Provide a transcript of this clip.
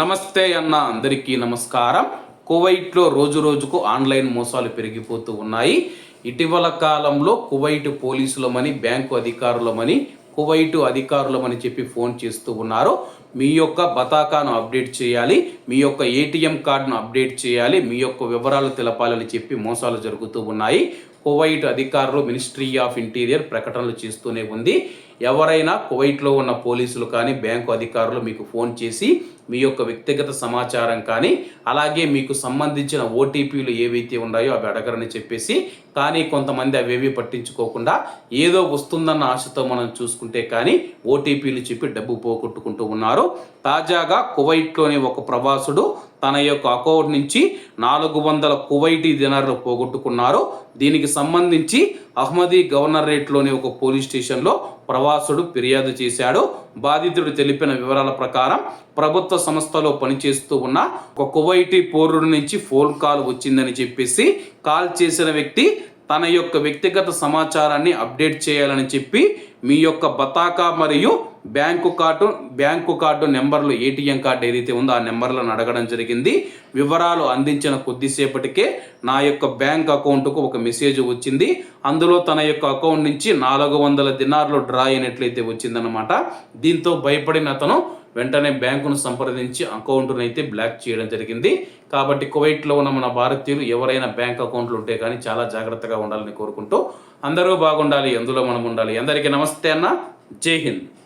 నమస్తే అన్న అందరికీ నమస్కారం. కువైట్లో రోజు రోజుకు ఆన్లైన్ మోసాలు పెరిగిపోతూ ఉన్నాయి. ఇటీవల కాలంలో కువైట్ పోలీసులమని బ్యాంకు అధికారులమని కువైటు అధికారులమని చెప్పి ఫోన్ చేస్తూ ఉన్నారు. మీ యొక్క బతాకాను అప్డేట్ చేయాలి మీ యొక్క ఏటీఎం కార్డును అప్డేట్ చేయాలి మీ యొక్క వివరాలు తెలపాలని చెప్పి మోసాలు జరుగుతూ ఉన్నాయి. కువైట్ అధికారులు మినిస్ట్రీ ఆఫ్ ఇంటీరియర్ ప్రకటనలు చేస్తూనే ఉంది. ఎవరైనా కువైట్లో ఉన్న పోలీసులు కానీ బ్యాంకు అధికారులు మీకు ఫోన్ చేసి మీ యొక్క వ్యక్తిగత సమాచారం కానీ అలాగే మీకు సంబంధించిన ఓటీపీలు ఏవైతే ఉన్నాయో అవి అడగరని చెప్పేసి కానీ కొంతమంది అవేవి పట్టించుకోకుండా ఏదో వస్తుందన్న ఆశతో మనం చూసుకుంటే కానీ ఓటీపీలు చెప్పి డబ్బు పోగొట్టుకుంటూ ఉన్నారు. తాజాగా కువైట్లోని ఒక ప్రవాసుడు తన యొక్క అకౌంట్ నుంచి నాలుగు వందల కువైటీ దినార్లు పోగొట్టుకున్నారు. దీనికి సంబంధించి అహ్మదీ గవర్నరేట్లోని ఒక పోలీస్ స్టేషన్లో ప్రవాసుడు ఫిర్యాదు చేశాడు. బాధితుడు తెలిపిన వివరాల ప్రకారం ప్రభుత్వ సంస్థలో పనిచేస్తూ ఉన్న ఒక కువైటీ పౌరుడి నుంచి ఫోన్ కాల్ వచ్చిందని చెప్పేసి కాల్ చేసిన వ్యక్తి తన యొక్క వ్యక్తిగత సమాచారాన్ని అప్డేట్ చేయాలని చెప్పి మీ యొక్క బతాకా మరియు బ్యాంకు కార్డు బ్యాంకు కార్డు నెంబర్లు ఏటీఎం కార్డు ఏదైతే ఉందో ఆ నెంబర్లను అడగడం జరిగింది. వివరాలు అందించిన కొద్దిసేపటికే నా యొక్క బ్యాంక్ అకౌంట్కు ఒక మెసేజ్ వచ్చింది. అందులో తన యొక్క అకౌంట్ నుంచి నాలుగు వందల దినార్లు డ్రా అయినట్లయితే వచ్చిందనమాట దీంతో భయపడిన అతను వెంటనే బ్యాంకును సంప్రదించి అకౌంట్ను అయితే బ్లాక్ చేయడం జరిగింది. కాబట్టి కువైట్లో ఉన్న మన భారతీయులు ఎవరైనా బ్యాంక్ అకౌంట్లు ఉంటే కానీ చాలా జాగ్రత్తగా ఉండాలని కోరుకుంటూ అందరూ బాగుండాలి ఎందులో మనం ఉండాలి. అందరికీ నమస్తే అన్న. జై హింద్.